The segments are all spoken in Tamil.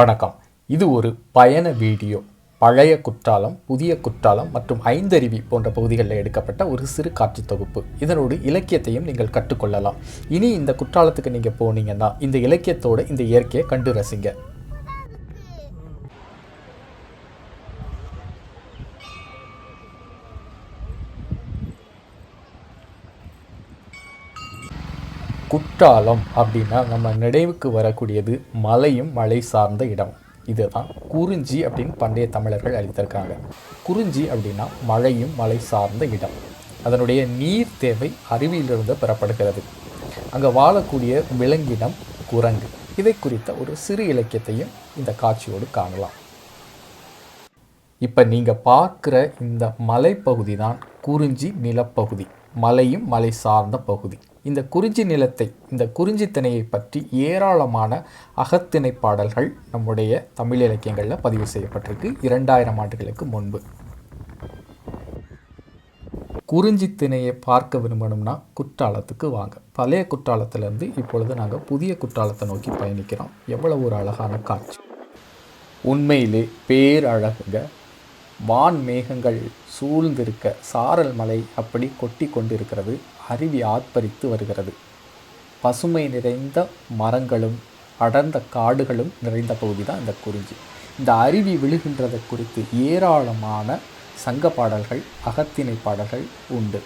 வணக்கம். இது ஒரு பயண வீடியோ. பழைய குற்றாலம் புதிய குற்றாலம் மற்றும் ஐந்தருவி போன்ற பகுதிகளில் எடுக்கப்பட்ட ஒரு சிறு காட்சி தொகுப்பு. இதனோடு இலக்கியத்தையும் நீங்கள் கற்றுக்கொள்ளலாம். இனி இந்த குற்றாலத்துக்கு நீங்கள் போனீங்கன்னா இந்த இலக்கியத்தோட இந்த இயற்கையை கண்டு ரசிங்க. குற்றாலம் அப்படின்னா நம்ம நினைவுக்கு வரக்கூடியது மலையும் மலை சார்ந்த இடம். இதுதான் குறிஞ்சி அப்படின்னு பண்டைய தமிழர்கள் அளித்திருக்காங்க குறிஞ்சி அப்படின்னா மழையும் மலை சார்ந்த இடம். அதனுடைய நீர் தேவை அருவியிலிருந்து பெறப்படுகிறது. அங்கே வாழக்கூடிய விலங்கினம் குரங்கு. இதை குறித்த ஒரு சிறு இலக்கியத்தையும் இந்த காட்சியோடு காணலாம். இப்போ நீங்கள் பார்க்குற இந்த மலைப்பகுதி தான் குறிஞ்சி நிலப்பகுதி. மலையும் மலை சார்ந்த பகுதி. இந்த குறிஞ்சி நிலத்தை இந்த குறிஞ்சி பற்றி ஏராளமான அகத்திணை பாடல்கள் நம்முடைய தமிழ் இலக்கியங்களில் பதிவு செய்யப்பட்டிருக்கு. இரண்டாயிரம் ஆண்டுகளுக்கு முன்பு. குறிஞ்சி திணையை பார்க்க விரும்பணும்னா குற்றாலத்துக்கு வாங்க. பழைய குற்றாலத்திலேருந்து இப்பொழுது நாங்கள் புதிய குற்றாலத்தை நோக்கி பயணிக்கிறோம். எவ்வளவு ஒரு அழகான காட்சி. உண்மையிலே பேரழகுங்க. வான் மேகங்கள் சூழ்ந்திருக்க சாரல் மலை அப்படி கொட்டி கொண்டிருக்கிறது அருவி ஆர்ப்பரித்து வருகிறது. பசுமை நிறைந்த மரங்களும் அடர்ந்த காடுகளும் நிறைந்த பகுதி தான் இந்த குறிஞ்சி. இந்த அருவி விழுகின்றதை குறித்து ஏராளமான சங்க பாடல்கள் அகத்திணை பாடல்கள் உண்டு.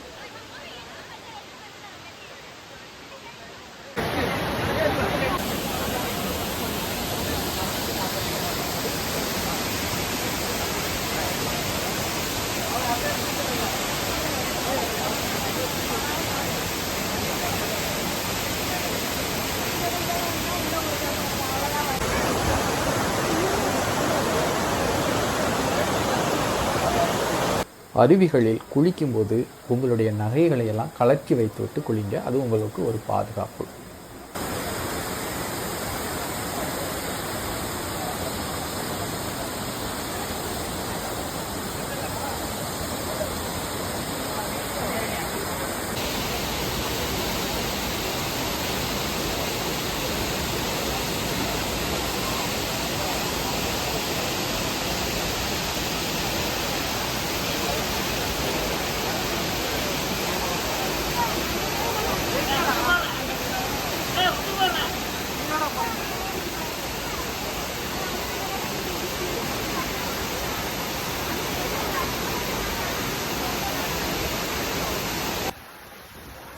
அருவிகளில் குளிக்கும்போது உங்களுடைய நகைகளை எல்லாம் கலற்றி வைத்துவிட்டு குளிங்க. அது உங்களுக்கு ஒரு பாதுகாப்பு.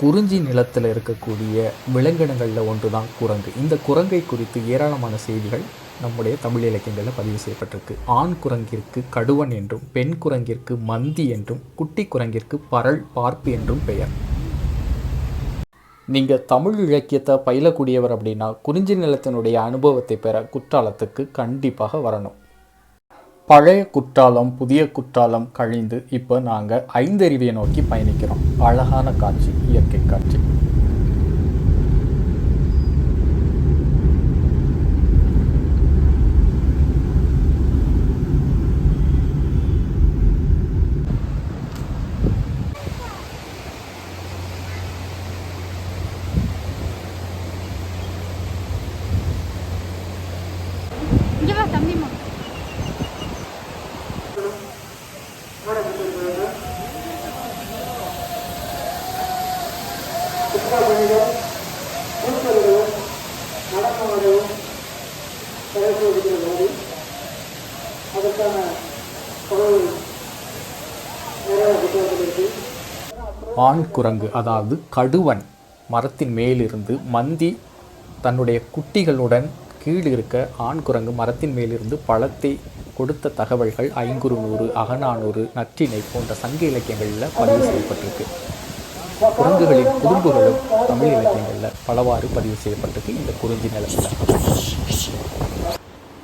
குறிஞ்சி நிலத்தில் இருக்கக்கூடிய விலங்கினங்களில் ஒன்று தான் குரங்கு. இந்த குரங்கை குறித்து ஏராளமான செய்திகள் நம்முடைய தமிழ் இலக்கியங்களில் பதிவு செய்யப்பட்டிருக்கு. ஆண் குரங்கிற்கு கடுவன் என்றும் பெண் குரங்கிற்கு மந்தி என்றும் குட்டி குரங்கிற்கு பரல் பார்ப்பு என்றும் பெயர். நீங்கள் தமிழ் இலக்கியத்தை பயிலக்கூடியவர் அப்படின்னா குறிஞ்சி நிலத்தினுடைய அனுபவத்தை பெற குற்றாலத்துக்கு கண்டிப்பாக வரணும். பழைய குற்றாலம் புதிய குற்றாலம் கழிந்து இப்போ நாங்கள் ஐந்தருவியை நோக்கி பயணிக்கிறோம். அழகான காட்சி இயற்கை காட்சி. தம்பி வா தம்பிமா ஆண் குரங்கு அதாவது கடுவன் மரத்தின் மேலிருந்து மந்தி தன்னுடைய குட்டிகளுடன் கீழ் இருக்க ஆண் குரங்கு மரத்தின் மேலிருந்து பழத்தை கொடுத்த தகவல்கள் ஐங்குறுநூறு அகநானூறு நற்றினை போன்ற சங்க இலக்கியங்களில் பதிவு செய்யப்பட்டிருக்கு. குரங்குகளின் குறும்புகளும் தமிழ் இலக்கியங்களில் பலவாறு பதிவு செய்யப்பட்டது இந்த குறிஞ்சி நிலத்தில்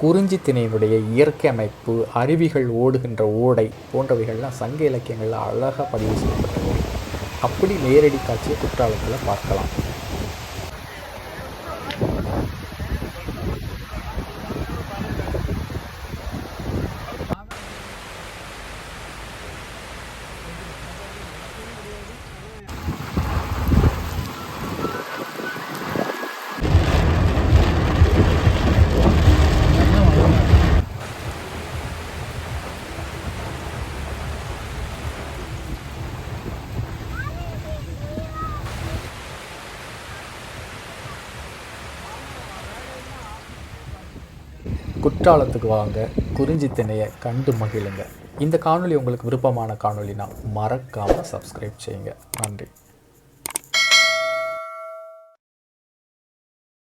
குறிஞ்சி திணையினுடைய இயற்கை அமைப்பு அருவிகள் ஓடுகின்ற ஓடை போன்றவைகள்லாம் சங்க இலக்கியங்களில் அழகாக பதிவு செய்யப்பட்டிருக்கு அப்படி நேரடி காட்சியை குற்றாலத்தில் பார்க்கலாம். குற்றாலத்துக்கு வாங்க குறிஞ்சி திணையை கண்டு மகிழுங்க. இந்த காணொலி உங்களுக்கு விருப்பமான காணொலினா மறக்காமல் சப்ஸ்கிரைப் செய்யுங்க. நன்றி.